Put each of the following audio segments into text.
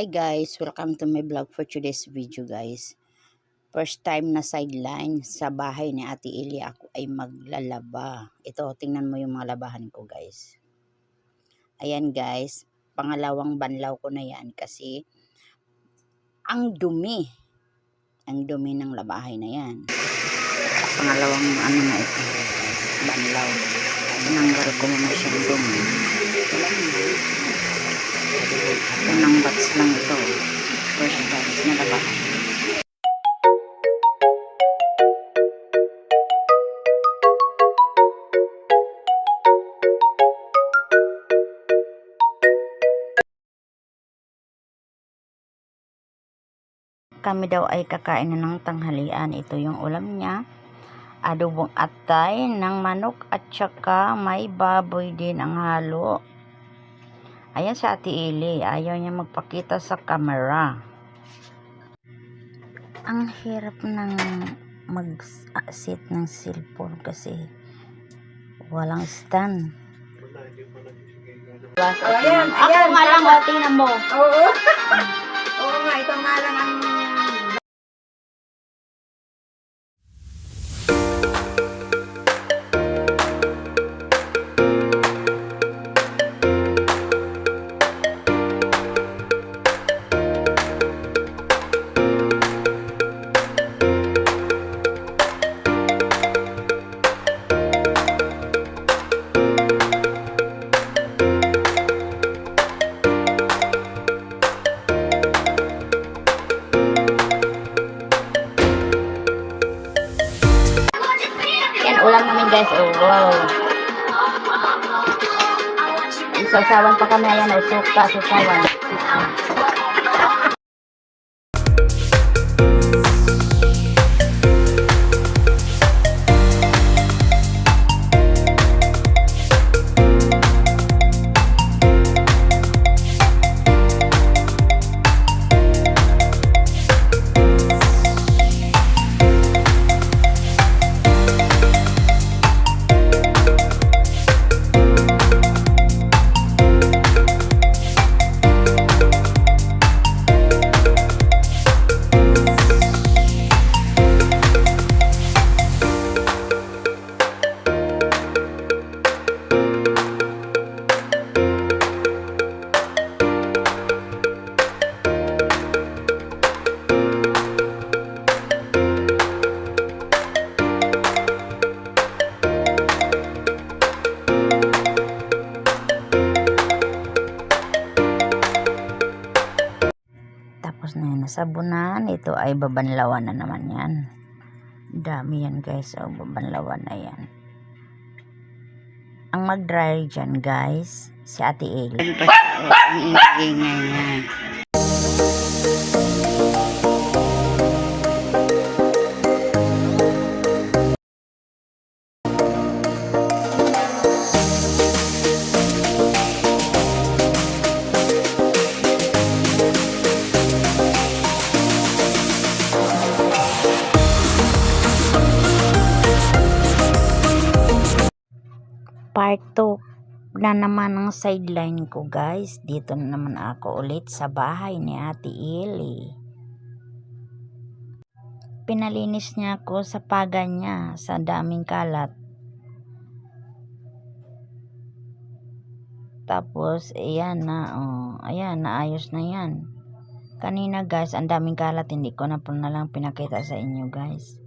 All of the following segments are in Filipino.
Hi guys, welcome to my vlog for today's video guys. First time na sideline sa bahay ni Ate Ili ako ay maglalaba. Ito, tingnan mo yung mga labahan ko guys. Ayan guys, pangalawang banlaw ko na yan kasi ang dumi. Ang dumi ng labahay na yan. Pangalawang ano na ito, banlaw. Tinanggal ko muna siyang dumi. Wala na. Unang batch lang ito. First batch na labahan. Kami daw ay kakain na ng tanghalian. Ito yung ulam niya. Adobong atay ng manok at saka may baboy din ang halo. Ayan si Ate Ili, ayaw niya magpakita sa camera. Ang hirap ng mag-sit ng cellphone kasi walang stand. ayan, Ako ayan. nga lang, o, tingnan mo. Oo. Oo nga, ito nga lang ang... Isasawan pa kami. Ayan, oh, suka, susawan. Tapos na yun, nasabunan. Ito ay babanlawan na naman yan. Dami yan guys. Oh, babanlawan na yan. Ang mag-dry dyan guys, si Ate Eli. Ang ingay niya. Part 2 na naman ang sideline ko guys. Dito na naman ako ulit sa bahay ni Ate Ili. Pinalinis niya ako sa paga niya sa daming kalat. Tapos, ayan na, oh, ayan, naayos na yan. Kanina guys, ang daming kalat, hindi ko na po na lang pinakita sa inyo guys.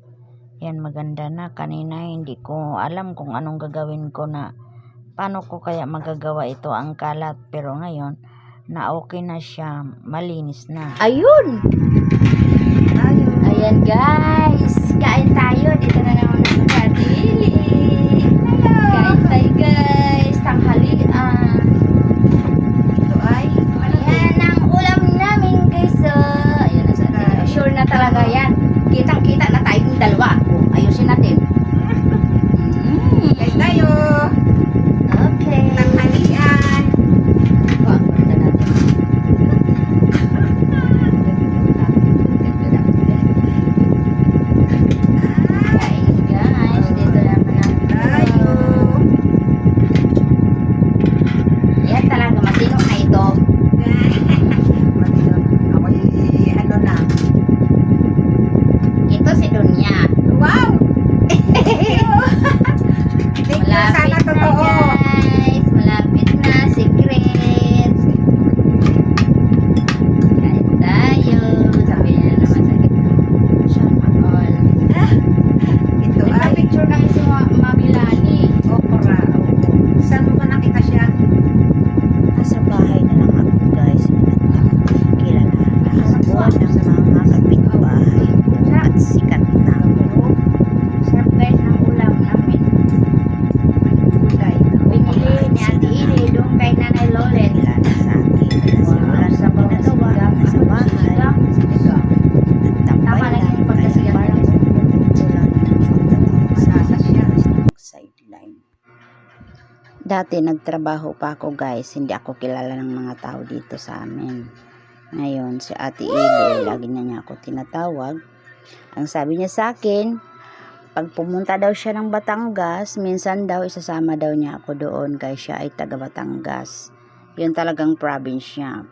Yan, maganda na. Kanina hindi ko alam kung anong gagawin ko na paano ko kaya magagawa ito ang kalat. Pero ngayon, na okay na siya. Malinis na. Ayun! Ayun. Ayan guys! Dati nagtrabaho pa ako guys, hindi ako kilala ng mga tao dito sa amin. Ngayon, si Ate Ili, lagi na niya ako tinatawag. Ang sabi niya sa akin, pag pumunta daw siya ng Batangas, minsan daw isasama daw niya ako doon kaya siya ay taga Batangas. Yun talagang province niya.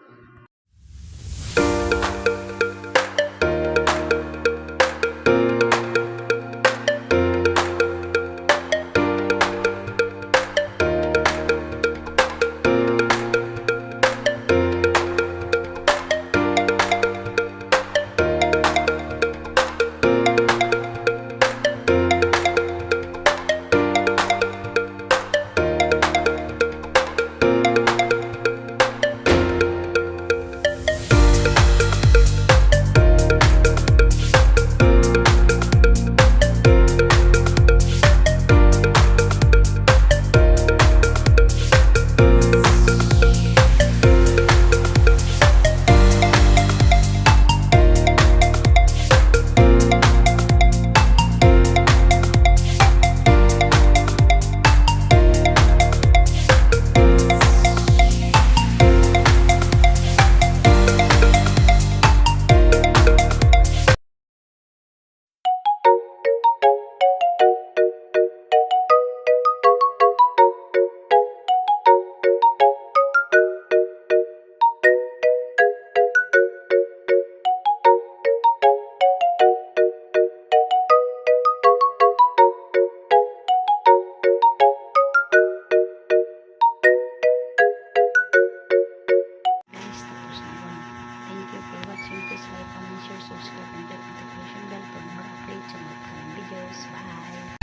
Thank you for watching. Please like, comment, share, subscribe, and click notification bell for more updates on upcoming videos. Bye!